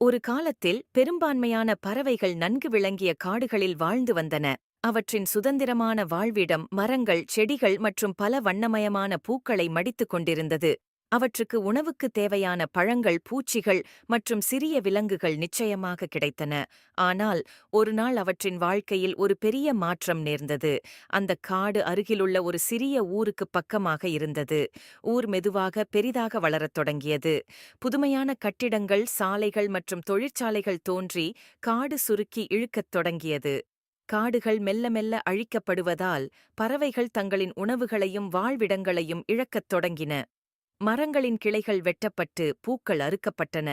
ஒரு காலத்தில் பெரும்பான்மையான பறவைகள் நன்கு விளங்கிய காடுகளில் வாழ்ந்து வந்தன. அவற்றின் சுதந்திரமான வாழ்விடம் மரங்கள் செடிகள் மற்றும் பல வண்ணமயமான பூக்களை மடித்துக் கொண்டிருந்தது. அவற்றுக்கு உணவுக்குத் தேவையான பழங்கள் பூச்சிகள் மற்றும் சிறிய விலங்குகள் நிச்சயமாக கிடைத்தன. ஆனால் ஒருநாள் அவற்றின் வாழ்க்கையில் ஒரு பெரிய மாற்றம் நேர்ந்தது. அந்த காடு அருகிலுள்ள ஒரு சிறிய ஊருக்குப் பக்கமாக இருந்தது. ஊர் மெதுவாக பெரிதாக வளரத் தொடங்கியது. புதுமையான கட்டிடங்கள் சாலைகள் மற்றும் தொழிற்சாலைகள் தோன்றி காடு சுருக்கி இழுக்கத் தொடங்கியது. காடுகள் மெல்ல மெல்ல அழிக்கப்படுவதால் பறவைகள் தங்களின் உணவுகளையும் வாழ்விடங்களையும் இழக்கத் தொடங்கின. மரங்களின் கிளைகள் வெட்டப்பட்டு பூக்கள் அறுக்கப்பட்டன.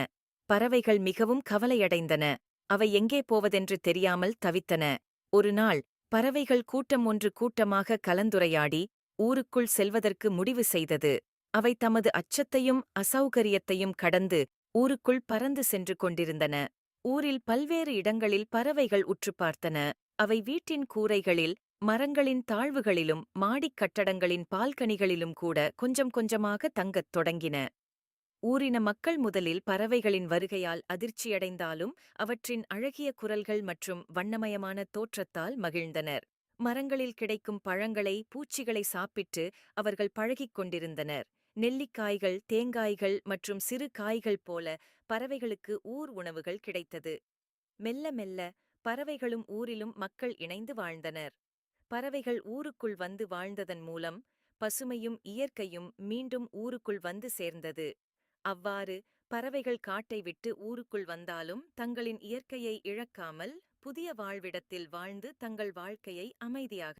பறவைகள் மிகவும் கவலையடைந்தன. அவை எங்கே போவதென்று தெரியாமல் தவித்தன. ஒருநாள் பறவைகள் கூட்டம் ஒன்று கூட்டமாக கலந்துரையாடி ஊருக்குள் செல்வதற்கு முடிவு செய்தது. அவை தமது அச்சத்தையும் அசௌகரியத்தையும் கடந்து ஊருக்குள் பறந்து சென்று கொண்டிருந்தன. ஊரில் பல்வேறு இடங்களில் பறவைகள் உற்று பார்த்தன. அவை வீட்டின் கூரைகளில் மரங்களின் தாழ்வுகளிலும் மாடிக் கட்டடங்களின் பால்கனிகளிலும் கூட கொஞ்சம் கொஞ்சமாக தங்கத் தொடங்கின. ஊரின மக்கள் முதலில் பறவைகளின் வருகையால் அதிர்ச்சியடைந்தாலும் அவற்றின் அழகிய குரல்கள் மற்றும் வண்ணமயமான தோற்றத்தால் மகிழ்ந்தனர். மரங்களில் கிடைக்கும் பழங்களை பூச்சிகளை சாப்பிட்டு அவர்கள் பழகிக் கொண்டிருந்தனர். நெல்லிக்காய்கள் தேங்காய்கள் மற்றும் சிறு காய்கள் போல பறவைகளுக்கு ஊர் உணவுகள் கிடைத்தது. மெல்ல மெல்ல பறவைகளும் ஊரிலும் மக்கள் இணைந்து வாழ்ந்தனர். பறவைகள் ஊருக்குள் வந்து வாழ்ந்ததன் மூலம் பசுமையும் இயற்கையும் மீண்டும் ஊருக்குள் வந்து சேர்ந்தது. அவ்வாறு பறவைகள் காட்டை விட்டு ஊருக்குள் வந்தாலும் தங்களின் இயற்கையை இழக்காமல் புதிய வாழ்விடத்தில் வாழ்ந்து தங்கள் வாழ்க்கையை அமைதியாக